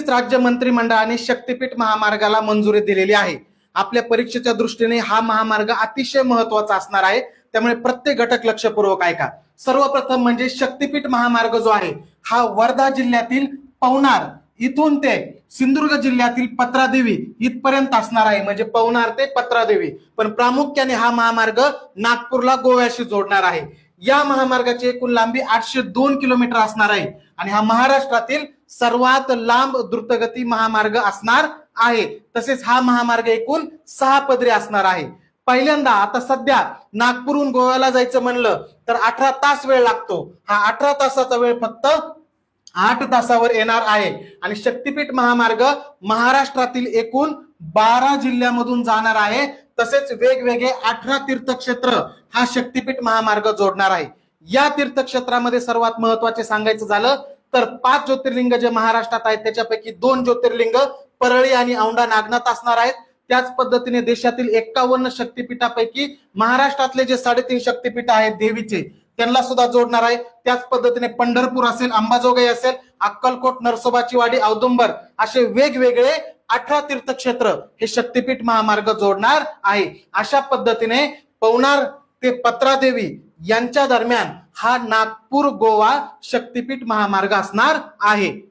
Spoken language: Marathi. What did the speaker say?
नुकतीच राज्य मंत्रिमंडळाने शक्तीपीठ महामार्गाला मंजुरी दिलेली आहे. आपल्या परीक्षेच्या दृष्टीने हा महामार्ग अतिशय महत्त्वाचा असणार आहे. त्यामुळे प्रत्येक घटक लक्षपूर्वक ऐका. सर्वप्रथम म्हणजे शक्तीपीठ महामार्ग जो आहे हा वर्धा जिल्ह्यातील पवनार इथून ते सिंधुदुर्ग जिल्ह्यातील पत्रादेवी इथपर्यंत असणार आहे. म्हणजे पवनार ते पत्रादेवी. पण प्रामुख्याने हा महामार्ग नागपूरला गोव्याशी जोडणार आहे. या महामार्गाची एकूण लांबी आठशे दोन किलोमीटर असणार आहे. आणि हा महाराष्ट्रातील सर्वात लांब द्रुतगती महामार्ग असणार आहे. तसेच हा महामार्ग एकूण सहा पदरी असणार आहे. पहिल्यांदा आता सध्या नागपूरहून गोव्याला जायचं म्हणलं तर अठरा तास वेळ लागतो. हा अठरा तासाचा वेळ फक्त आठ तासावर येणार आहे. आणि शक्तीपीठ महामार्ग महाराष्ट्रातील एकूण बारा जिल्ह्यामधून जाणार आहे. तसेच वेगवेगळे अठरा तीर्थक्षेत्र हा शक्तीपीठ महामार्ग जोडणार आहे. या तीर्थक्षेत्रामध्ये सर्वात महत्त्वाचे सांगायचं झालं तर पाच ज्योतिर्लिंग जे महाराष्ट्रात आहेत त्याच्यापैकी दोन ज्योतिर्लिंग परळी आणि औंढा नागनाथ असणार आहेत. त्याच पद्धतीने देशातील एक्कावन्न शक्तीपीठापैकी महाराष्ट्रातले जे साडेतीन शक्तीपीठ आहेत देवीचे त्यांना सुद्धा जोडणार आहे. त्याच पद्धतीने पंढरपूर असेल अंबाजोगाई असेल अक्कलकोट नरसोबाची वाडी औदुंबर असे वेगवेगळे अठरा तीर्थक्षेत्र हे शक्तीपीठ महामार्ग जोडणार आहे. अशा पद्धतीने पवनार ते पत्रादेवी यांच्या दरम्यान हा नागपूर गोवा शक्तीपीठ महामार्ग असणार आहे.